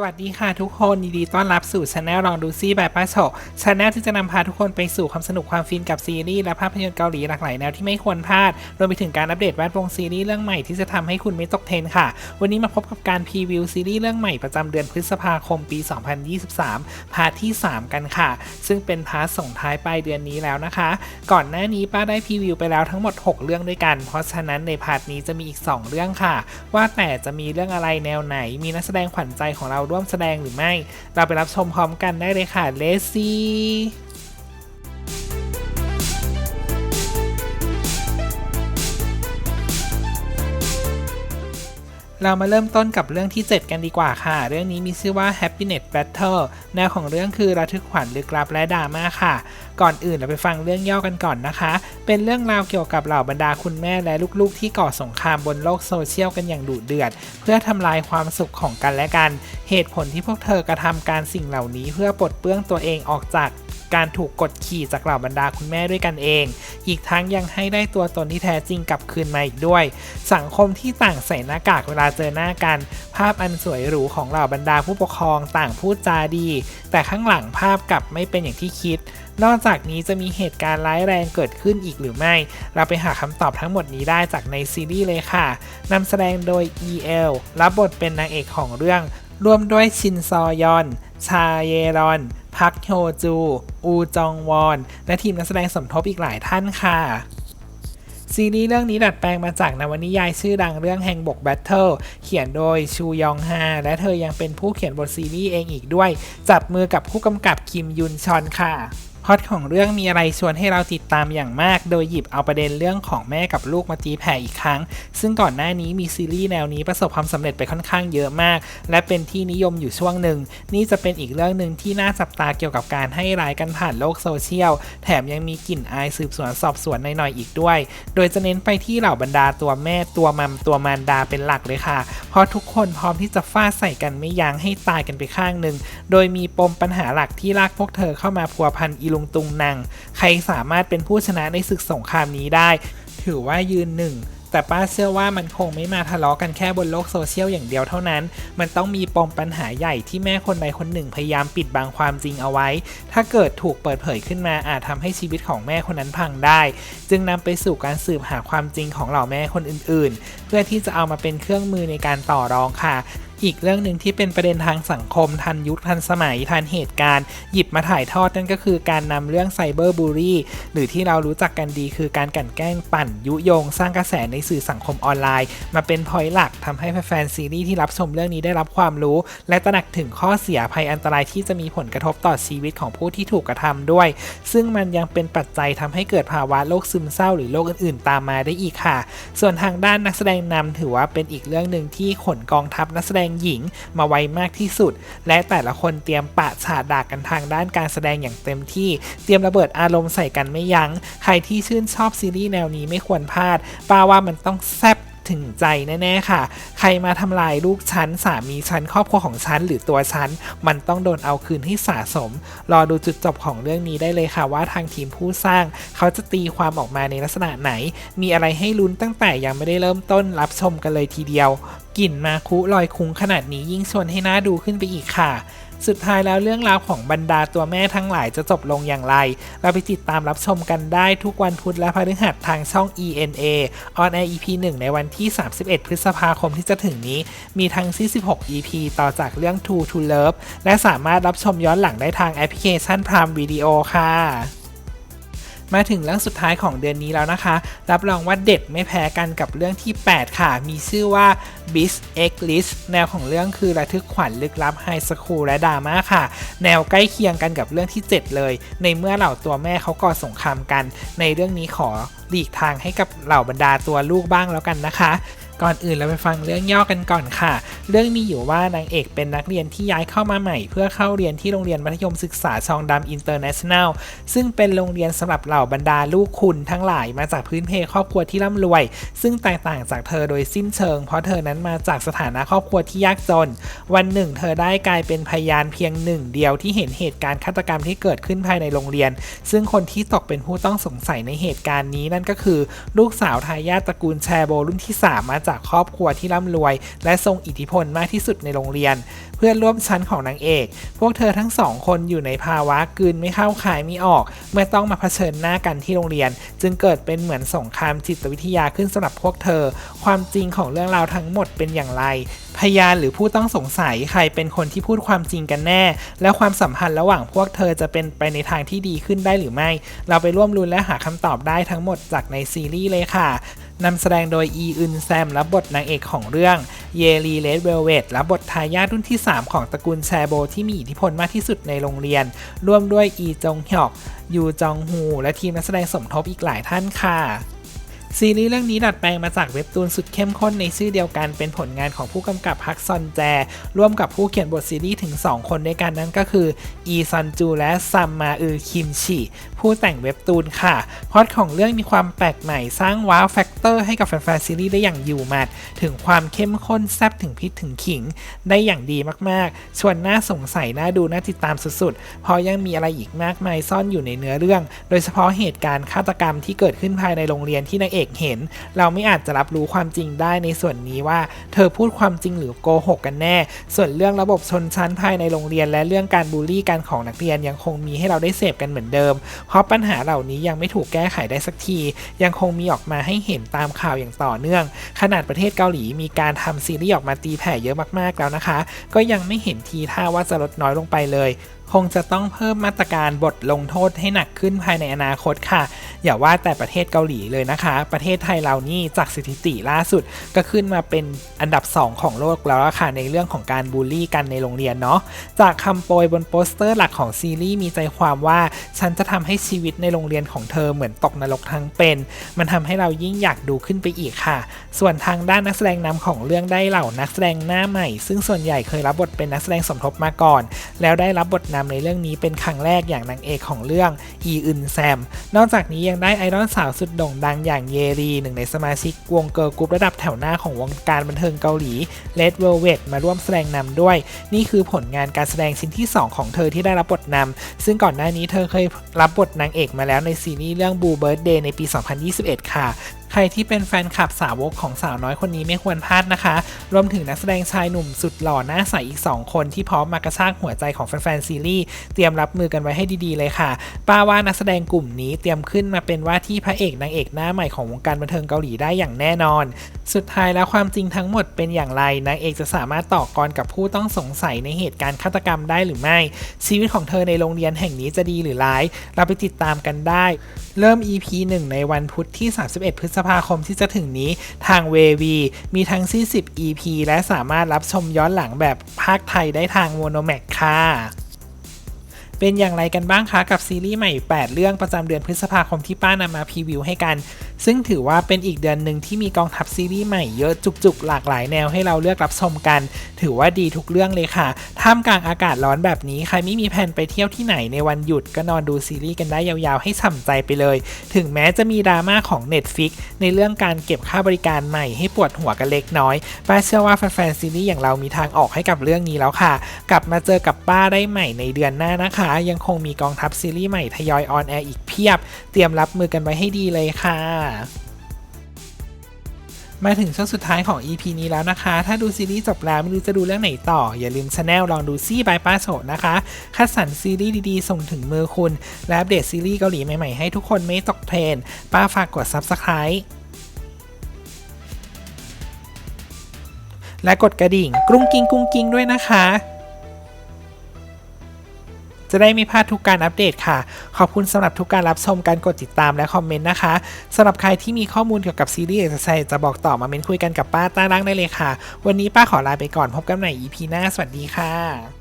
สวัสดีค่ะทุกคนยินดีต้อนรับสู่ช anel ลองดูซี่แบบป้าโฉช anel ที่จะนำพาทุกคนไปสู่ความสนุกความฟินกับซีรีส์และภาพยนตร์เกาหลีหลากหลายแนวที่ไม่ควรพลาด รวมไปถึงการอัปเดตแวดวงซีรีส์เรื่องใหม่ที่จะทำให้คุณไม่ตกเทรนค่ะ วันนี้มาพบกับการพรีวิวซีรีส์เรื่องใหม่ประจำเดือนพฤษภาคมปี 2023 พาร์ทที่ 3 กันค่ะ ซึ่งเป็นพาร์ทส่งท้ายปลายเดือนนี้แล้วนะคะ ก่อนหน้านี้ป้าได้พรีวิวไปแล้วทั้งหมด 6 เรื่องด้วยกัน เพราะฉะนั้นในพาร์ทนี้จะมีอีก 2 เรื่องค่ะ ว่าแต่จะมีเรื่องอะไรแนวไหน มีนักแสดงขวัญใจของเราร่วมแสดงหรือไม่ เราไปรับชมพร้อมกันได้เลยค่ะเลซี่ เรามาเริ่มต้นกับเรื่องที่ 7 กันดีกว่าค่ะ เรื่องนี้มีชื่อว่า Happiness Battle แนวของเรื่องคือระทึกขวัญลึกลับและดราม่าค่ะ ก่อนอื่นเราไปฟังเรื่องย่อกันก่อนนะคะ เป็นเรื่องราวเกี่ยวกับเหล่าบรรดาคุณแม่และลูกๆ ที่ก่อสงครามบนโลกโซเชียลกันอย่างดุเดือด เพื่อทำลายความสุขของกันและกัน เหตุผลที่พวกเธอกระทำการสิ่งเหล่านี้ เพื่อปลดเปลื้องตัวเองออกจาก การถูกกดขี่จากเหล่าบรรดาคุณแม่ด้วยกันเอง อีกทั้งยังให้ได้ตัวตนที่แท้จริงกลับคืนมาอีกด้วย สังคมที่ต่างใส่หน้ากากเวลาเจอหน้ากัน ภาพอันสวยหรูของเหล่าบรรดาผู้ปกครองต่างพูดจาดี แต่ข้างหลังภาพกลับไม่เป็นอย่างที่คิด นอกจากนี้จะมีเหตุการณ์ร้ายแรงเกิดขึ้นอีกหรือไม่ เราไปหาคำตอบทั้งหมดนี้ได้จากในซีรีส์เลยค่ะนำแสดงโดย EL รับบทเป็นนางเอกของเรื่องร่วมด้วยชินซอยอน ชาเยรอน พักโฮจูอูจองวอน และทีมนักแสดงสมทบอีกหลายท่านค่ะ ซีรีส์เรื่องนี้ดัดแปลงมาจากนวนิยายชื่อดังเรื่องแห่งบกแบทเทิลเขียนโดยชูยองฮาและเธอยังเป็นผู้เขียนบทซีรีส์เองอีกด้วย จับมือกับผู้กำกับคิมยุนชอนค่ะ พอตของเรื่องมีอะไรชวนให้เราติดตามอย่างมาก โดยหยิบเอาประเด็นเรื่องของแม่กับลูกมาตีแผ่อีกครั้ง ซึ่งก่อนหน้านี้มีซีรีส์แนวนี้ประสบความสำเร็จไปค่อนข้างเยอะมาก และเป็นที่นิยมอยู่ช่วงหนึ่ง นี่จะเป็นอีกเรื่องหนึ่งที่น่าจับตาเกี่ยวกับการให้รายกันผ่านโลกโซเชียล แถมยังมีกลิ่นอายสืบสวนสอบสวนหน่อยๆอีกด้วย โดยจะเน้นไปที่เหล่าบรรดาตัวแม่ตัวมัมตัวมารดาเป็นหลักเลยค่ะ เพราะทุกคนพร้อมที่จะฟาดใส่กันไม่ยั้งให้ตายกันไปข้างหนึ่ง โดยมีปมปัญหาหลักที่ลากพวกเธอเข้ามาพัวพันอีลุงตุงนางใครสามารถเป็นผู้ชนะในศึกสงครามนี้ได้ ถือว่ายืนหนึ่งแต่ป้าเชื่อว่ามันคงไม่มาทะเลาะกันแค่บนโลกโซเชียลอย่างเดียวเท่านั้น มันต้องมีปมปัญหาใหญ่ที่แม่คนใดคนหนึ่งพยายามปิดบังความจริงเอาไว้ ถ้าเกิดถูกเปิดเผยขึ้นมาอาจทำให้ชีวิตของแม่คนนั้นพังได้ จึงนำไปสู่การสืบหาความจริงของเหล่าแม่คนอื่นๆ เพื่อที่จะเอามาเป็นเครื่องมือในการต่อรองค่ะ อีกเรื่องหนึ่งที่เป็นประเด็นทางสังคมทันยุคทันสมัยทันเหตุการณ์ หยิบมาถ่ายทอดนั่นก็คือการนำเรื่องไซเบอร์บูรี่หรือที่เรารู้จักกันดีคือการกลั่นแกล้งปั่นยุยง สร้างกระแสในสื่อสังคมออนไลน์ มาเป็นพอยต์หลักทำให้แฟนๆซีรีส์ที่รับชมเรื่องนี้ได้รับความรู้ และตระหนักถึงข้อเสียภัยอันตรายที่จะมีผลกระทบต่อชีวิตของผู้ที่ถูกกระทำด้วย ซึ่งมันยังเป็นปัจจัยทำให้เกิดภาวะโรคซึมเศร้าหรือโรคอื่นๆ ตามมาได้อีกค่ะ ส่วนทางด้านนักแสดงนำถือว่าเป็นอีกเรื่องหนึ่งที่ขนกองทัพนักแสดงหญิงมาไวมากที่สุด และแต่ละคนเตรียมปะฉาดดากกันทางด้านการแสดงอย่างเต็มที่ เตรียมระเบิดอารมณ์ใส่กันไม่ยัง้ง ใครที่ชื่นชอบซีรีส์แนวนี้ไม่ควรพลาดป้าว่ามันต้องแซ่บ ถึงใจแน่ๆค่ะ ใครมาทำลายลูกฉันสามีฉันครอบครัวของฉันหรือตัวฉัน มันต้องโดนเอาคืนที่สะสม รอดูจุดจบของเรื่องนี้ได้เลยค่ะว่าทางทีมผู้สร้าง เขาจะตีความออกมาในลักษณะไหน มีอะไรให้ลุ้นตั้งแต่ยังไม่ได้เริ่มต้นรับชมกันเลยทีเดียว กลิ่นมาคุลอยคุ้งขนาดนี้ยิ่งชวนให้น่าดูขึ้นไปอีกค่ะ สุดท้ายแล้วเรื่องราวของบรรดาตัวแม่ทั้งหลายจะจบลงอย่างไร เราไปติดตามรับชมกันได้ทุกวันพุธและพฤหัสทางช่อง ENA on air EP 1 ในวันที่ 31 พฤษภาคมที่จะถึงนี้ มีทั้ง46 EP ต่อจากเรื่อง True to Love และสามารถรับชมย้อนหลังได้ทางแอปพลิเคชัน Prime Video ค่ะมาถึงเรื่องสุดท้ายของเดือนนี้แล้วนะคะ รับรองว่าเด็ดไม่แพ้กันกับเรื่องที่ 8 ค่ะ มีชื่อว่า b i s X List แนวของเรื่องคือระทึกขวัญลึกลับไฮสคูลและดราม่าค่ะ แนวใกล้เคียงกันกับเรื่องที่ 7 เลย ในเมื่อเหล่าตัวแม่เขาก่อสงครามกัน ในเรื่องนี้ขอหลีกทางให้กับเหล่าบรรดาตัวลูกบ้างแล้วกันนะคะ ก่อนอื่นเราไปฟังเรื่องย่อกันก่อนค่ะ เรื่องมีอยู่ว่านางเอกเป็นนักเรียนที่ย้ายเข้ามาใหม่ เพื่อเข้าเรียนที่โรงเรียนมัธยมศึกษาชองดำอินเตอร์เนชั่นแนลซึ่งเป็นโรงเรียนสำหรับเหล่าบรรดาลูกคุณทั้งหลายมาจากพื้นเพครอบครัวที่ร่ำรวย ซึ่งแตกต่างจากเธอโดยสิ้นเชิง เพราะเธอนั้นมาจากสถานะครอบครัวที่ยากจน วันหนึ่ง เธอได้กลายเป็นพยานเพียงหนึ่งเดียวที่เห็นเหตุการณ์ฆาตกรรมที่เกิดขึ้นภายในโรงเรียน ซึ่งคนที่ตกเป็นผู้ต้องสงสัยในเหตุการณ์นี้นั่นก็คือ ลูกสาวทายาทตระกูลแชโบรุ่นที่ 3 มาจากครอบครัวที่ร่ำรวย และทรงอิทธิพลมากที่สุดในโรงเรียน เพื่อนร่วมชั้นของนางเอก พวกเธอทั้งสองคนอยู่ในภาวะกืนไม่เข้าคายไม่ออก เมื่อต้องมาเผชิญหน้ากันที่โรงเรียน จึงเกิดเป็นเหมือนสงครามจิตวิทยาขึ้นสำหรับพวกเธอ ความจริงของเรื่องราวทั้งหมดเป็นอย่างไร พยานหรือผู้ต้องสงสัยใครเป็นคนที่พูดความจริงกันแน่ และความสัมพันธ์ระหว่างพวกเธอจะเป็นไปในทางที่ดีขึ้นได้หรือไม่ เราไปร่วมลุ้นและหาคำตอบได้ทั้งหมดจากในซีรีส์เลยค่ะ นำแสดงโดยอีอึนแซมรับบทนางเอกของเรื่องเยลีเลดเวลเวตรับบททายาทรุ่นที่ 3 ของตระกูลแชโบที่มีอิทธิพลมากที่สุดในโรงเรียน ร่วมด้วยอีจงฮยอกยูจองฮูและทีมนักแสดงสมทบอีกหลายท่านค่ะ ซีรีส์เรื่องนี้ดัดแปลงมาจากเว็บตูนสุดเข้มข้นในชื่อเดียวกันเป็นผลงานของผู้กำกับฮักซอนแจ ร่วมกับผู้เขียนบทซีรีส์ถึง 2 คนด้วยกันนั่นก็คือ อีซอนจูและซัมมาอือคิมชิผู้แต่งเว็บตูนค่ะพอตของเรื่องมีความแปลกใหม่สร้างว้าวแฟกเตอร์ให้กับแฟนๆซีรีส์ได้อย่างอยู่มัด ถึงความเข้มข้นแซ่บถึงพริกถึงขิง ได้อย่างดีมากๆ ชวนน่าสงสัยน่าดูน่าติดตามสุดๆ เพราะยังมีอะไรอีกมากมายซ่อนอยู่ในเนื้อเรื่อง โดยเฉพาะเหตุการณ์ฆาตกรรมที่เกิดขึ้นภายในโรงเรียนที่นางเอกเห็น เราไม่อาจจะรับรู้ความจริงได้ในส่วนนี้ว่า เธอพูดความจริงหรือโกหกกันแน่ ส่วนเรื่องระบบชนชั้นภายในโรงเรียน และเรื่องการบูลลี่กันของนักเรียนยังคงมีให้เราได้เสพกันเหมือนเดิม เพราะปัญหาเหล่านี้ยังไม่ถูกแก้ไขได้สักที ยังคงมีออกมาให้เห็นตามข่าวอย่างต่อเนื่อง ขนาดประเทศเกาหลีมีการทำซีรีส์ออกมาตีแผ่เยอะมากๆแล้วนะคะ ก็ยังไม่เห็นทีท่าว่าจะลดน้อยลงไปเลย คงจะต้องเพิ่มมาตรการบทลงโทษให้หนักขึ้นภายในอนาคตค่ะอย่าว่าแต่ประเทศเกาหลีเลยนะคะ ประเทศไทยเรานี่จากสถิติล่าสุดก็ขึ้นมาเป็นอันดับ 2 ของโลกแล้วค่ะในเรื่องของการบูลลี่กันในโรงเรียนเนาะจากคำโปรยบนโปสเตอร์หลักของซีรีส์มีใจความว่าฉันจะทำให้ชีวิตในโรงเรียนของเธอเหมือนตกนรกทั้งเป็น มันทำให้เรายิ่งอยากดูขึ้นไปอีกค่ะ ส่วนทางด้านนักแสดงนำของเรื่องได้เหล่านักแสดงหน้าใหม่ ซึ่งส่วนใหญ่เคยรับบทเป็นนักแสดงสมทบมาก่อน แล้วได้รับบทนำในเรื่องนี้เป็นครั้งแรกอย่างนางเอกของเรื่องอีอึนแซมนอกจากนี้ยังได้ไอดอลสาวสุดโด่งดังอย่างเยรีหนึ่งในสมาชิกวงเกิร์ลกรุ๊ประดับแถวหน้าของวงการบันเทิงเกาหลีเลดเวลเวตมาร่วมแสดงนำด้วย นี่คือผลงานการแสดงชิ้นที่ 2 ของเธอที่ได้รับบทนำซึ่งก่อนหน้านี้เธอเคยรับบทนางเอกมาแล้วในซีรีส์เรื่องบูเบิร์ดเดย์ในปี 2021 ค่ะใครที่เป็นแฟนคลับสาวกของสาวน้อยคนนี้ไม่ควรพลาดนะคะ รวมถึงนักแสดงชายหนุ่มสุดหล่อหน้าใสอีก 2 คนที่พร้อมมากระชากหัวใจของแฟนๆซีรีส์เตรียมรับมือกันไว้ให้ดีๆเลยค่ะ ป้าว่านักแสดงกลุ่มนี้เตรียมขึ้นมาเป็นว่าที่พระเอกนางเอกหน้าใหม่ของวงการบันเทิงเกาหลีได้อย่างแน่นอน สุดท้ายแล้วความจริงทั้งหมดเป็นอย่างไรนางเอกจะสามารถต่อกรกับผู้ต้องสงสัยในเหตุการณ์ฆาตกรรมได้หรือไม่ ชีวิตของเธอในโรงเรียนแห่งนี้จะดีหรือร้าย เราไปติดตามกันได้ เริ่ม EP 1 ในวันพุธที่ 31 พฤษภาคมที่จะถึงนี้ทางเววีมีทั้งสิ้น10 EP และสามารถรับชมย้อนหลังแบบภาคไทยได้ทางโมโนแมกค่ะเป็นอย่างไรกันบ้างคะกับซีรีส์ใหม่ 8 เรื่องประจำเดือนพฤษภาคมที่ป้านำมาพรีวิวให้กัน ซึ่งถือว่าเป็นอีกเดือนหนึ่งที่มีกองทัพซีรีส์ใหม่เยอะจุกๆ หลากหลายแนวให้เราเลือกรับชมกัน ถือว่าดีทุกเรื่องเลยค่ะ ท่ามกลางอากาศร้อนแบบนี้ใครไม่มีแผนไปเที่ยวที่ไหนในวันหยุดก็นอนดูซีรีส์กันได้ยาวๆ ให้ฉ่ำใจไปเลย ถึงแม้จะมีดราม่าของ Netflix ในเรื่องการเก็บค่าบริการใหม่ให้ปวดหัวกันเล็กน้อยป้าเชื่อว่าแฟนๆซีรีส์อย่างเรามีทางออกให้กับเรื่องนี้แล้วค่ะ กลับมาเจอกับป้าได้ใหม่ในเดือนหน้านะคะ ยังคงมีกองทัพซีรีส์ใหม่ทยอยออนแอร์อีกเพียบ เตรียมรับมือกันไว้ให้ดีเลยค่ะมาถึงช่วงสุดท้ายของ EP นี้แล้วนะคะ ถ้าดูซีรีส์จบแล้วไม่รู้จะดูเรื่องไหนต่อ อย่าลืมช anel ลองดูซี่บายป้าโฉนะคะ คัดสรรซีรีส์ดีๆ ส่งถึงมือคุณ และอัปเดตซีรีส์เกาหลีใหม่ๆ ให้ทุกคนไม่ตกเทรนด์ป้าฝากกด Subscribe และกดกระดิ่ง กรุงกิ้งกรุงกิ้งด้วยนะคะ จะได้ไม่พลาดทุกการอัปเดตค่ะ ขอบคุณสำหรับทุกการรับชมการกดติดตามและคอมเมนต์นะคะสำหรับใครที่มีข้อมูลเกี่ยวกับซีรีส์เอกซ์ไซจะบอกต่อมาเม้นคุยกันกับป้าใต้ล่างได้เลยค่ะ วันนี้ป้าขอลาไปก่อนพบกันใหม่ EP หน้าสวัสดีค่ะ